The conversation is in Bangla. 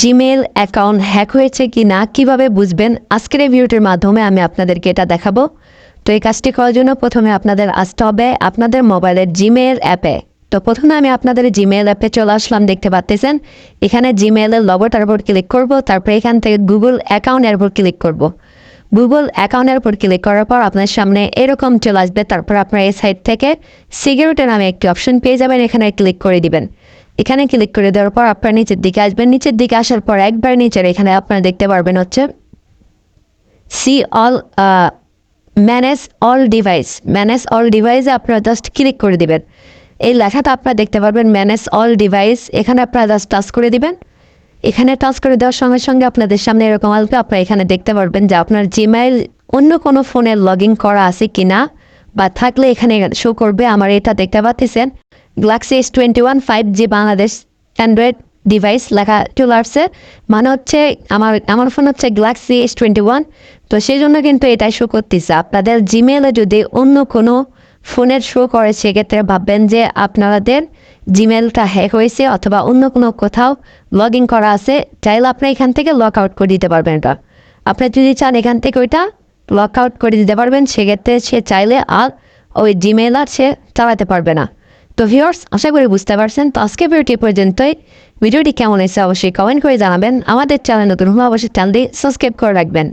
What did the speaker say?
জিমেল অ্যাকাউন্ট হ্যাক হয়েছে কি না কীভাবে বুঝবেন? আজকের এই ভিডিওটির মাধ্যমে আমি আপনাদেরকে এটা দেখাবো। তো এই কাজটি করার জন্য প্রথমে আপনাদের আসতে হবে আপনাদের মোবাইলের জিমেল অ্যাপে। তো প্রথমে আমি আপনাদের জিমেল অ্যাপে চলে আসলাম, দেখতে পাচ্তেছেন? এখানে জিমেলের লগোটার উপর ক্লিক করব, তারপর এখান থেকে গুগল অ্যাকাউন্টের উপর ক্লিক করব। গুগল অ্যাকাউন্টের উপর ক্লিক করার পর আপনার সামনে এরকম চলে আসবে, তারপর আপনার এই সাইট থেকে সিকিউরিটি নামে একটি অপশন পেয়ে যাবেন, এখানে ক্লিক করে দিবেন। এখানে ক্লিক করে দেওয়ার পর আপনার নিচের দিকে আসবেন। নিচের দিকে আসার পর একবার নিচের এখানে আপনারা দেখতে পারবেন হচ্ছে see all manage all device manage all ডিভাইসে আপনারা জাস্ট ক্লিক করে দিবেন। এই লেখাটা আপনারা দেখতে পারবেন ম্যানেজ অল ডিভাইস এখানে আপনারা জাস্ট টাচ করে দিবেন। এখানে টাচ করে দেওয়ার সঙ্গে সঙ্গে আপনাদের সামনে এরকম আসবে আপনারা এখানে দেখতে পারবেন যে আপনার জিমেইল অন্য কোনো ফোনে লগ ইন করা আছে কি না বা থাকলে এখানে শো করবে, আমার এটা দেখতে পাচ্ছেন? Galaxy S twenty one five G Bangladesh Android device লেখা চলে আসছে মানে হচ্ছে আমার আমার ফোন হচ্ছে গ্যালাক্সি এস টোয়েন্টি ওয়ান তো সেই জন্য কিন্তু এটাই শো করতেছে। আপনাদের জিমেলে যদি অন্য কোনো ফোনের শো করে, সেক্ষেত্রে ভাববেন যে আপনাদের জিমেলটা হ্যাক হয়েছে অথবা অন্য কোনো কোথাও লগ ইন করা আছে, চাইলে আপনি এখান থেকে লক আউট করে দিতে পারবেন এটা। আপনি যদি চান এখান থেকে ওইটা লক আউট করে দিতে পারবেন, সেক্ষেত্রে সে চাইলে আর ওই জিমেল আর সে চালাতে পারবে না। তো ভিওর্স আশা করি বুঝতে পারছেন। তো আজকে ভিডিওটি পর্যন্তই। ভিডিওটি কেমন হয়েছে অবশ্যই কমেন্ট করে জানাবেন। আমাদের চ্যানেল নতুন হলে অবশ্যই চ্যানেলটি সাবস্ক্রাইব করে রাখবেন।